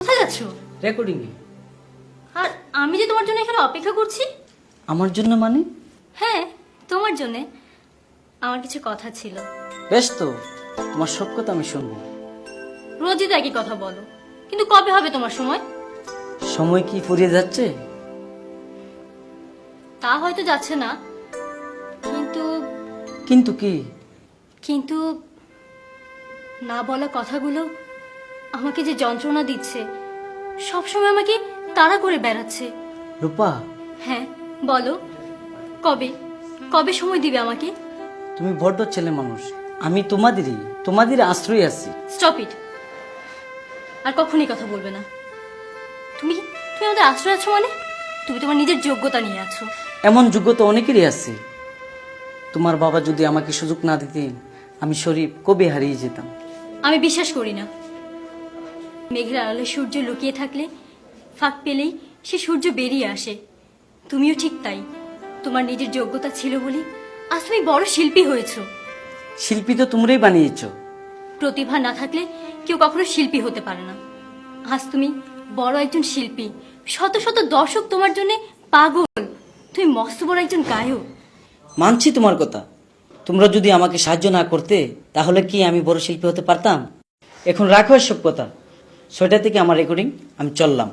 কোথায় যাচ্ছ? রেকর্ডিং এ আর আমি যে তোমার জন্য এখানে অপেক্ষা করছি? আমার জন্য মানে? হ্যাঁ তোমার জন্যে। আমার কিছু কথা ছিল। বেশ তো তোমার সব কথা আমি শুনব। রোজই তো একই কথা বলো কিন্তু কবে হবে তোমার সময়? সময় কি ফুরিয়ে যাচ্ছে? তা হয়তো যাচ্ছে না। কিন্তু কিন্তু কি? কিন্তু না বলা কথাগুলো আমাকে যে যন্ত্রণা দিচ্ছে সবসময় আমাকে তাড়া করে বেড়াচ্ছে। রূপা। হ্যাঁ বলো। কবে? কবে সময় দিবে আমাকে? তুমি বড্ড ছেলে মানুষ। আমি তোমাদেরই তোমাদের আশ্রয় আছি। স্টপ ইট আর কখনই কথা বলবে না। তুমি তুমি আমাদের আশ্রয় আছো মানে? তুমি তোমার নিজের যোগ্যতা নিয়ে আছো। এমন যোগ্যতা অনেকেরই আছে। তোমার বাবা যদি আমাকে সুযোগ না দিতেন আমি শরীফ কবে হারিয়ে যেতাম? আমি বিশ্বাস করি না। মেঘের আড়ালে সূর্য লুকিয়ে থাকলে ফাঁক পেলেই সে সূর্য বেরিয়ে আসে। তুমিও ঠিক তাই। তোমার নিজের যোগ্যতা ছিল বলে আজ তুমি বড় শিল্পী হয়েছো। শিল্পী তো তোমরাই বানিয়েছ। প্রতিভা না থাকলে কেউ কখনো শিল্পী হতে পারে না। আজ তুমি বড় একজন শিল্পী। শত শত দর্শক তোমার জন্য পাগল। তুমি মস্ত বড় একজন গায়ক। মানছি তোমার কথা। তোমরা যদি আমাকে সাহায্য না করতে তাহলে কি আমি বড় শিল্পী হতে পারতাম? এখন রাখো এসব কথা। ছয়টা থেকে আমার রেকর্ডিং আমি চললাম।